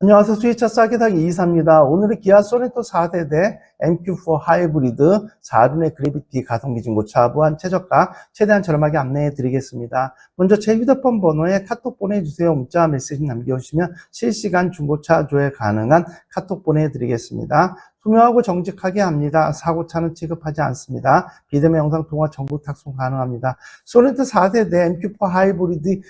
안녕하세요. 수위차 싸게 타기 이사입니다. 오늘은 기아 소네토 4세대 MQ4 하이브리드 4륜의 그래비티 가성비 중고차 무한 최저가 최대한 저렴하게 안내해 드리겠습니다. 먼저 제 휴대폰 번호에 카톡 보내주세요. 문자 메시지 남겨주시면 실시간 중고차 조회 가능한 카톡 보내드리겠습니다. 투명하고 정직하게 합니다. 사고차는 취급하지 않습니다. 비대면 영상 통화 정보 탁송 가능합니다. 소네토 4세대 MQ4 하이브리드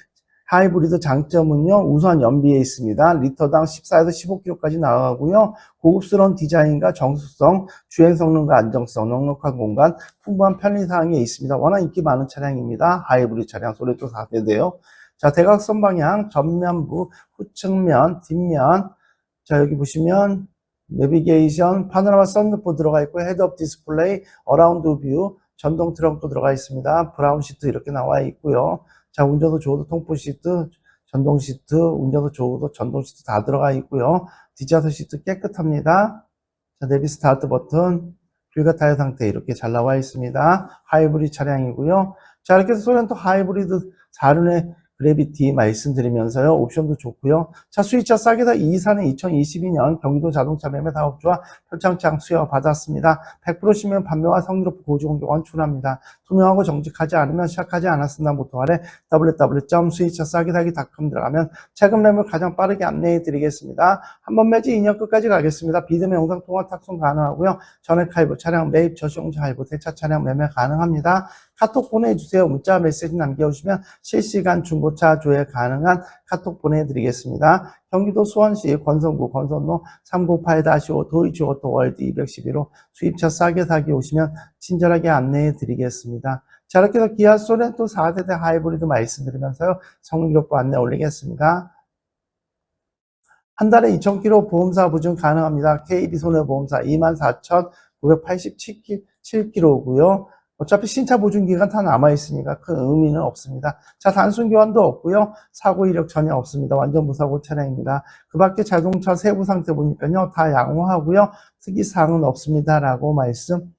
하이브리드 장점은요, 우선 연비에 있습니다. 리터당 14에서 15km까지 나가고요. 고급스러운 디자인과 정수성, 주행 성능과 안정성, 넉넉한 공간, 풍부한 편리사항이 있습니다. 워낙 인기 많은 차량입니다. 하이브리드 차량, 소레토 4세대요. 자, 대각선 방향, 전면부, 후측면, 뒷면. 자, 여기 보시면, 내비게이션, 파노라마 썬루프 들어가 있고, 헤드업 디스플레이, 어라운드 뷰, 전동 트렁크 들어가 있습니다. 브라운 시트 이렇게 나와 있고요. 자, 운전도 좋어도 통풍 시트, 전동 시트, 운전도 좋어도 전동 시트 다 들어가 있고요. 뒷좌석 시트 깨끗합니다. 자, 내비 스타트 버튼, 뷰가 타이어 상태 이렇게 잘 나와 있습니다. 하이브리드 차량이고요. 자, 이렇게 해서 소렌토 하이브리드 4륜의 그래비티 말씀드리면서요. 옵션도 좋고요. 자, 수입차 싸게다 이사는 2022년 경기도 자동차 매매 사업주와 표창장 수여 받았습니다. 100% 시면 판매와 성의롭고 고지공개 원출합니다. 투명하고 정직하지 않으면 시작하지 않았습니다. 모토 아래 www.수입차 싸게 다기닷컴 들어가면 최근 매물 가장 빠르게 안내해 드리겠습니다. 한 번 매지 2년 끝까지 가겠습니다. 비대면 영상 통화 탁송 가능하고요. 전액 할부, 차량 매입, 저시용자 할부, 대차 차량 매매 가능합니다. 카톡 보내주세요. 문자 메시지 남겨주시면 실시간 중고 차 조회 가능한 카톡 보내드리겠습니다. 경기도 수원시 권성구 권선로 398-5 도이치 오토 월드 211호 수입차 싸게 사기 오시면 친절하게 안내해 드리겠습니다. 자, 이렇게 해서 기아 소렌토 4세대 하이브리드 말씀드리면서요. 성능기록부 안내 올리겠습니다. 한 달에 2,000km 보험사 보증 가능합니다. KB손해보험사 24,987km고요. 어차피 신차 보증 기간 다 남아있으니까 큰 의미는 없습니다. 자, 단순 교환도 없고요. 사고 이력 전혀 없습니다. 완전 무사고 차량입니다. 그 밖에 자동차 세부 상태 보니까요. 다 양호하고요. 특이사항은 없습니다라고 말씀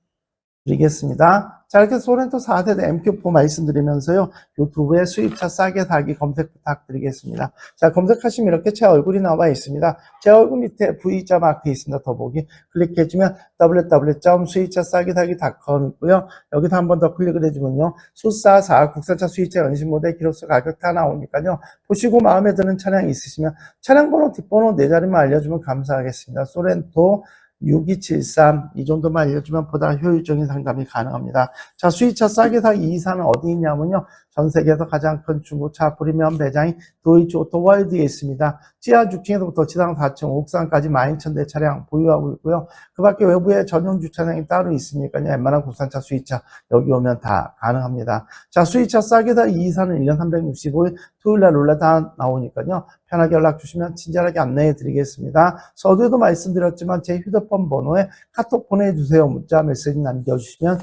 드리겠습니다. 자, 이렇게 소렌토 4세대 MQ4 말씀드리면서요. 유튜브에 수입차 싸게 사기 검색 부탁드리겠습니다. 자, 검색하시면 이렇게 제 얼굴이 나와 있습니다. 제 얼굴 밑에 V자 마크 있습니다. 더보기 클릭해주면 www.수입차 싸게 사기.com 있고요. 여기서 한 번 더 클릭을 해주면요. 수사사 국산차 수입차 연신 모델 기록서 가격 다 나오니까요. 보시고 마음에 드는 차량 있으시면 차량 번호 뒷번호 네 자리만 알려주면 감사하겠습니다. 소렌토 6273 이 정도만 알려주면 보다 효율적인 상담이 가능합니다. 자, 수입차 싸게 사기 이사는 어디 있냐면요. 전 세계에서 가장 큰 중고차 프리미엄 매장이 도이치 오토월드에 있습니다. 지하 6층에서부터 지상 4층, 옥상까지 12,000대 차량 보유하고 있고요. 그 밖에 외부에 전용 주차장이 따로 있으니까요. 웬만한 국산차 수입차 여기 오면 다 가능합니다. 자, 수입차 싸게 사기 이사는 1년 365일 토요일 날 롤라 다 나오니까요. 편하게 연락 주시면 친절하게 안내해 드리겠습니다. 서두에도 말씀드렸지만 제 휴대폰 번호에 카톡 보내주세요. 문자 메시지 남겨주시면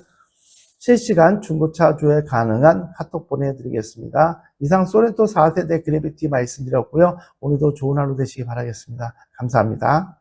실시간 중고차 조회 가능한 카톡 보내드리겠습니다. 이상 소렌토 4세대 그래비티 말씀드렸고요. 오늘도 좋은 하루 되시기 바라겠습니다. 감사합니다.